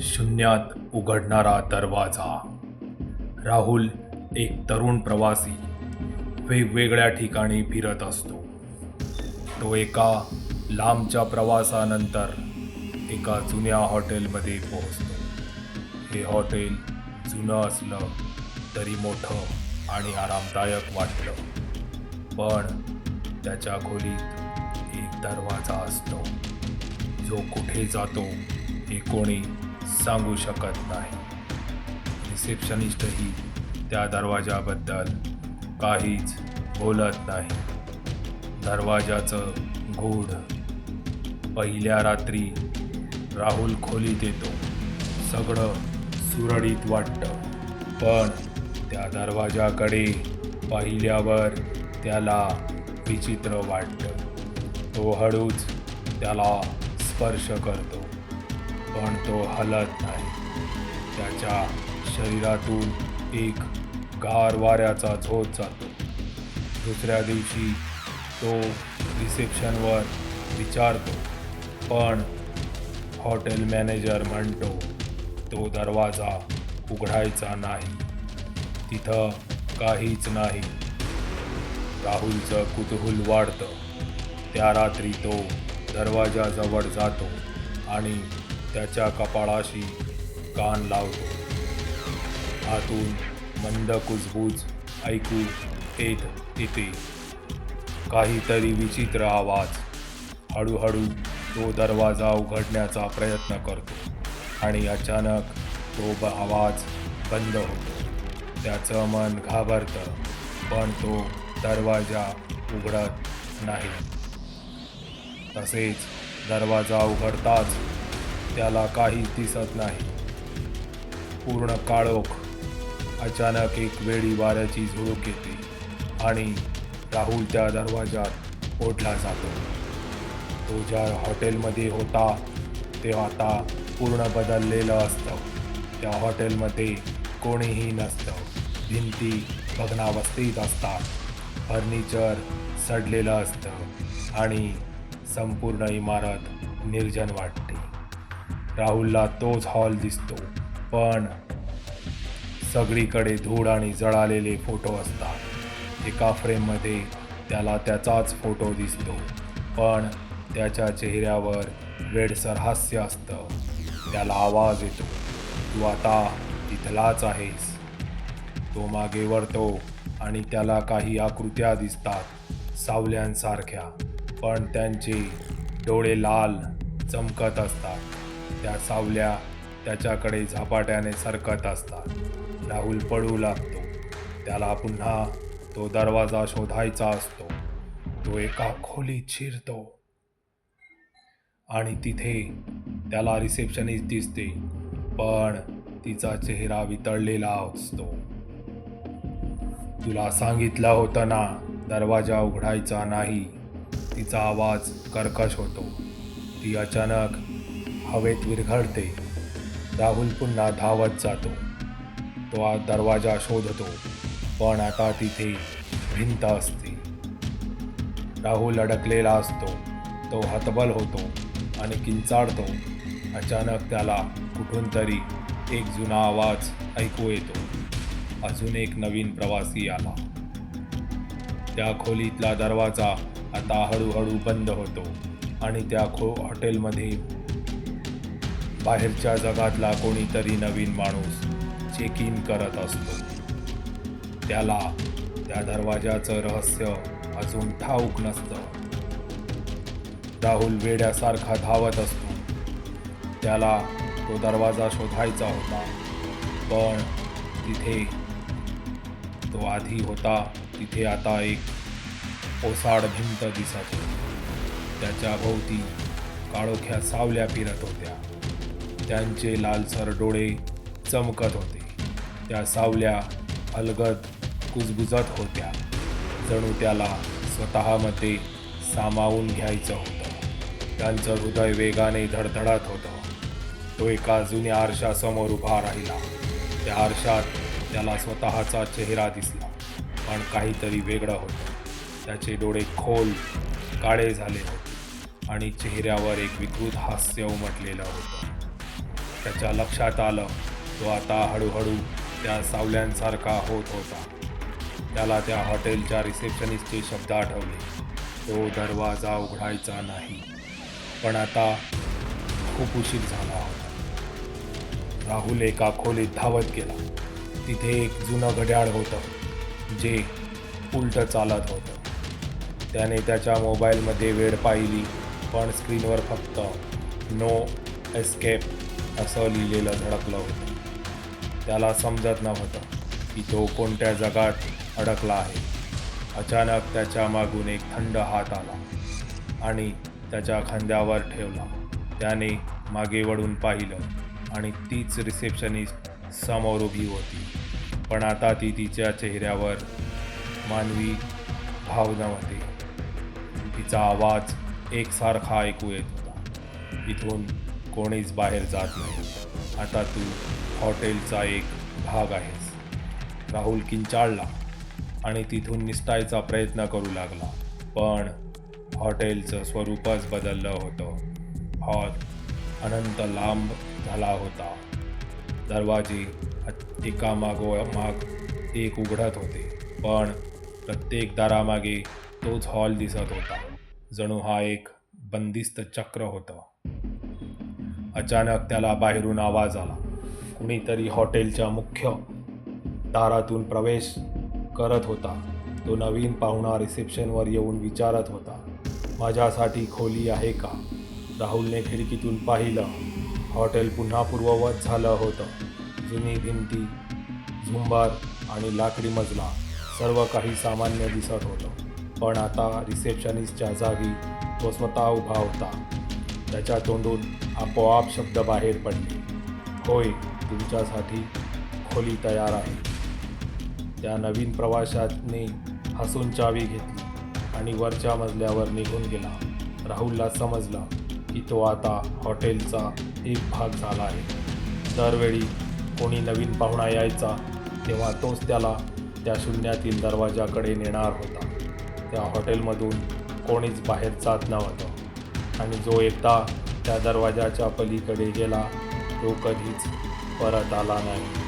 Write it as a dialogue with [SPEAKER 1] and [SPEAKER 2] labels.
[SPEAKER 1] शून्यात उघडणारा दरवाजा. राहुल एक तरुण प्रवासी वेगवेगळ्या ठिकाणी फिरत असतो. तो एका लांबच्या प्रवासानंतर एका जुन्या हॉटेलमध्ये पोहोचतो. हे हॉटेल जुनं असलं तरी मोठं आणि आरामदायक वाटलं. पण त्याच्या खोलीत एक दरवाजा असतो. जो कुठे जातो हे कोणी सांगू शकत नाही. रिसेप्शनिस्टही त्या दरवाजाबद्दल काहीच बोलत नाही. दरवाजाचं गूढ पहिल्या रात्री राहुल खोलीत येतो. सगळं सुरळीत वाटतं. पण त्या दरवाजाकडे पाहिल्यावर त्याला विचित्र वाटतं. तो हळूच त्याला स्पर्श करतो. पण तो हलत नाही. त्याच्या शरीरातून एक गार वाऱ्याचा झोत जातो. दुसऱ्या दिवशी तो रिसेप्शनवर विचारतो पण हॉटेल मॅनेजर म्हणतो तो दरवाजा उघडायचा नाही. तिथं काहीच नाही. राहुलचं कुतूहल वाढतं. त्या रात्री तो दरवाजाजवळ जातो आणि त्याच्या कपाळाशी कान लावतो आतून मंद कुजबूज ऐकू येत येते काहीतरी विचित्र आवाज. हळूहळू तो दरवाजा उघडण्याचा प्रयत्न करतो आणि अचानक तो ब आवाज बंद होतो. त्याचं मन घाबरतं पण तो दरवाजा उघडत नाही. तसेच दरवाजा उघडताच त्याला काहीच दिसत नाही. पूर्ण काळोख अचानक एक वेळी वाऱ्याची झुळूक येते आणि राहुल त्या दरवाजात ओढला जातो. तो ज्या हॉटेलमध्ये होता ते आता पूर्ण बदललेलं असतं. त्या हॉटेलमध्ये कोणीही नसतं. भिंती भग्नावस्थेत असतात. फर्निचर सडलेलं असतं आणि संपूर्ण इमारत निर्जन वाटते. राहुलला तोच हॉल दिसतो. पण सगळीकडे धूळ आणि जळालेले फोटो असतात. एका फ्रेममध्ये त्याला त्याचाच फोटो दिसतो. पण त्याच्या चेहऱ्यावर वेडसर हास्य असतं. त्याला आवाज येतो. तू आता इथलाच आहेस. तो मागे वळतो आणि त्याला काही आकृत्या दिसतात सावल्यांसारख्या. पण त्यांचे डोळे लाल चमकत असतात. त्या सावल्या त्याच्याकडे झपाट्याने सरकत असतात. राहुल पडू लागतो. त्याला पुन्हा तो दरवाजा शोधायचा असतो. तो एका खोलीत शिरतो. आणि तिथे त्याला रिसेप्शनिस्ट दिसते पण तिचा चेहरा वितळलेला असतो. तुला सांगितलं होतं ना दरवाजा उघडायचा नाही. तिचा आवाज कर्कश होतो. ती अचानक हवेत विरघळते. राहुल पुन्हा धावत जातो. तो आज दरवाजा शोधतो. पण आता तिथे भिंत असते. राहुल अडकलेला असतो. तो हतबल होतो आणि किंचाळतो. अचानक त्याला कुठून तरी एक जुना आवाज ऐकू येतो. अजून एक नवीन प्रवासी आला. त्या खोलीतला दरवाजा आता हळूहळू बंद होतो आणि त्या खो हॉटेलमध्ये बाहेरच्या जगातला कोणीतरी नवीन माणूस चेक इन करत असतो. त्याला त्या दरवाजाचं रहस्य अजून ठाऊक नसतं. राहुल वेड्यासारखा धावत असतो. त्याला तो दरवाजा शोधायचा होता. पण तिथे तो आधी होता तिथे आता एक ओसाड भिंत दिसत होती. त्याच्या भोवती काळोख्या सावल्या फिरत होत्या. त्यांचे लालसर डोळे चमकत होते. त्या सावल्या अलगद कुजबुजत होत्या. जणू त्याला स्वतःमध्ये सामावून घ्यायचं होतं. त्यांचं हृदय वेगाने धडधडत होतं. तो एका जुन्या आरशासमोर उभा राहिला. त्या आरशात त्याला स्वतःचा चेहरा दिसला पण काहीतरी वेगळं होतं. त्याचे डोळे खोल काळे झाले होते आणि चेहऱ्यावर एक विकृत हास्य उमटलेलं होतं. त्याच्या लक्षात आलं तो आता हळूहळू त्या सावल्यांसारखा होत होता. त्याला त्या हॉटेलच्या रिसेप्शनिस्टचे शब्द आठवले. तो दरवाजा उघडायचा नाही पण आता खूप उशीर झाला होता. राहुल एका खोलीत धावत गेला. तिथे एक जुनं घड्याळ होतं जे उलट चालत होतं. त्याने त्याच्या मोबाईलमध्ये वेळ पाहिली पण स्क्रीनवर फक्त नो एस्केप असं लिहिलेलं धडकलं होतं. त्याला समजत नव्हतं की तो कोणत्या जगात अडकला आहे. अचानक त्याच्या मागून एक थंड हात आला आणि त्याच्या खांद्यावर ठेवला. त्याने मागे वळून पाहिलं आणि तीच रिसेप्शनिस्ट समोर उभी होती. पण आता ती तिच्या चेहऱ्यावर मानवी भाव नव्हते. तिचा आवाज एकसारखा ऐकू येत होता. इथून कोणीच बाहेर जात नाही. आता तू हॉटेलचा एक भाग आहेस. राहुल किंचाळला आणि तिथून निसटायचा प्रयत्न करू लागला. पण हॉटेलचं स्वरूपच बदललं होतं. हॉल अनंत लांब झाला होता. दरवाजे एकामागोमाग माग एक उघडत होते. पण प्रत्येक दारामागे तोच हॉल दिसत होता. जणू हा एक बंदिस्त चक्र होतं. अचानक त्याला बाहेरून आवाज आला. कुणीतरी हॉटेलच्या मुख्य दारातून प्रवेश करत होता. तो नवीन पाहुणा रिसेप्शनवर येऊन विचारत होता माझ्यासाठी खोली आहे का? राहुलने खिडकीतून पाहिलं. हॉटेल पुन्हा पूर्ववत झालं होतं. जुनी भिंती झुंबार आणि लाकडी मजला सर्व काही सामान्य दिसत होतं. पण आता रिसेप्शनिस्टच्या जागी तो स्वतः उभा होता. त्याच्या तोंडून आपोआप शब्द बाहेर पडले. होय तुमच्यासाठी खोली तयार आहे. त्या नवीन प्रवाशाने हसून चावी घेतली आणि वरच्या मजल्यावर निघून गेला. राहुलला समजला की तो आता हॉटेलचा एक भाग झाला आहे. दरवेळी कोणी नवीन पाहुणा यायचा तेव्हा तोच त्याला त्या शून्यातील दरवाजाकडे नेणार होता. त्या हॉटेलमधून कोणीच बाहेर जात नव्हतं. आणि जो एकदा त्या दरवाजाच्या पलीकडे गेला तो कधीच परत आला नाही.